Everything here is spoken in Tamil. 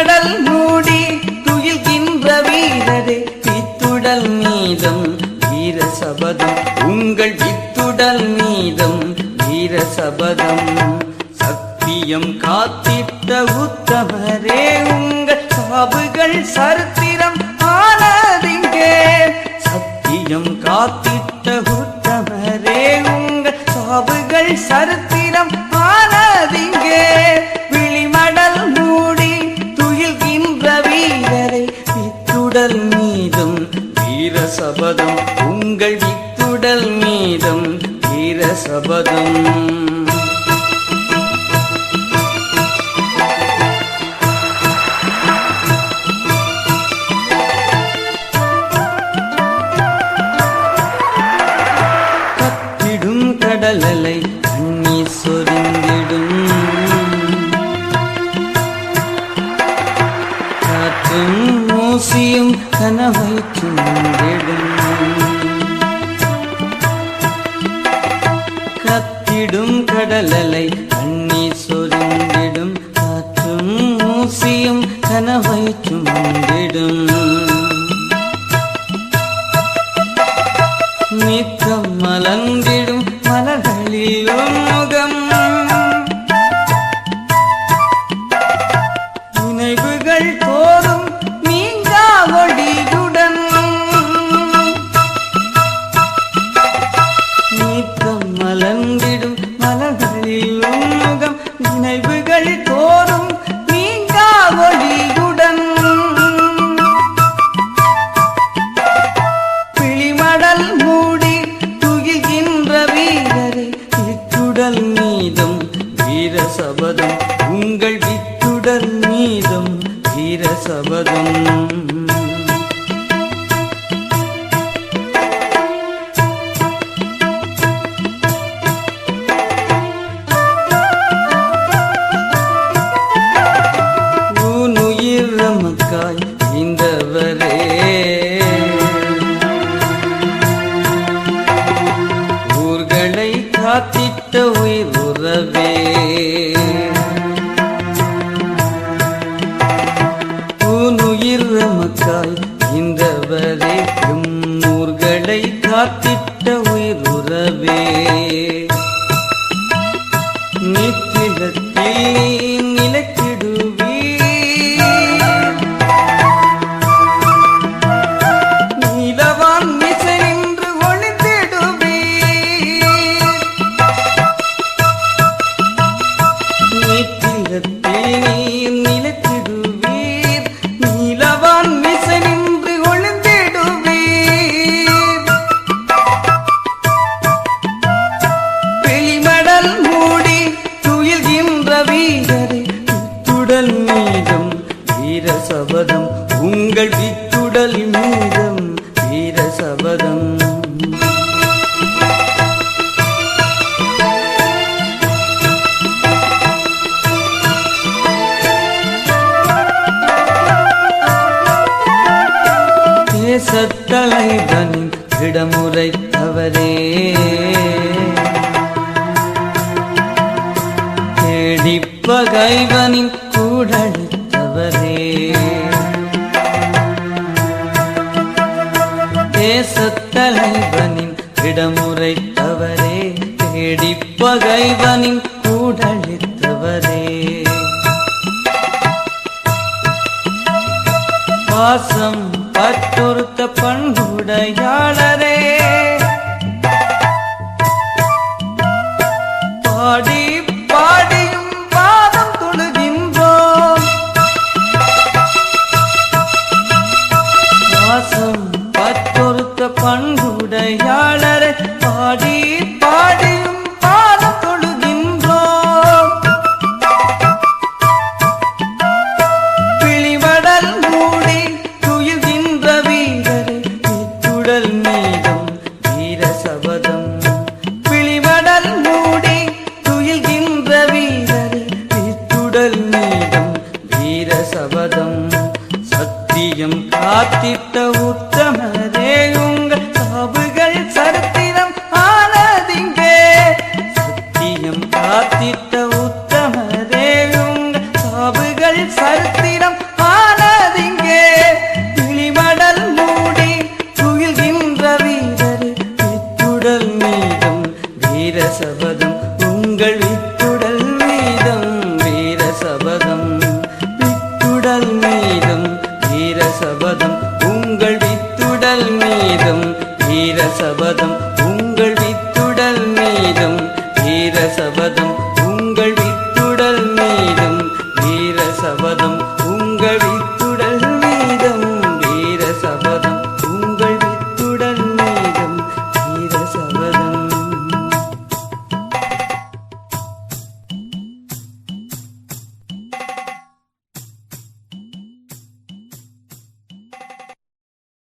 கடல் மூடி துயில்கின்ற வீரரே வித்துடல் மீதம் வீர சபதம் உங்கள் வித்துடல் மீதம் வீர சபதம் சத்தியம் காத்திட்ட உத்தமரே உங்கள் சாபுகள் சரித்திரம் ஆனதிங்கே. சத்தியம் காத்திட்ட உத்தமரே உங்கள் சாபுகள் சரித்திரம் மீதம் வீர சபதம் உங்கள் வித்துடல் மீதம் வீர சபதம் கனவை சுண்டிடும் கத்திடும் கடலலை அண்ணி சொரிந்திடும் காற்றும் மூசியும் கனவை சுண்டிடும் நித்தம் மலர்ந்திடும் மலர்களிலும் வித்துடல் வீர சபதம் உங்கள் வித்துடன் மீதும் வீர சபதம் நமக்காய் இந்த வரைக்கும் ஊர்களை காத்திட்ட உயிர் உறவே நித்திலத்தில் வித்துடல் மீதம் வீர சபதம். தேசத்தலைவனின் விடமுறைத்தவரே தேடிப்பகைவனின் கூடழித்தவரே. தேசத்தலைவனின் தேடி பகைவனின் கூடழித்தவரே பாசம் பற்றொருத்த பண்புடையாளரே. பாடி பாடியும் பாதம் தொழுகின்றோம். பாசம் பண்புடையாளரே பாடி பாடியும் பாதம் தொழுகின்றோம். பிழிவடல் மூடி துயில்கின்ற வீரரை இத்துடல் மீதம் வீர சபதம். பிழிவடல் மூடி துயில்கின்ற வீரரை இத்துடல் மீதம் வீர சபதம். சத்தியம் காத்திட்ட வித்துடல் மீதும் வீர சபதம் உங்கள் வித்துடல் மீதும் வீர சபதம்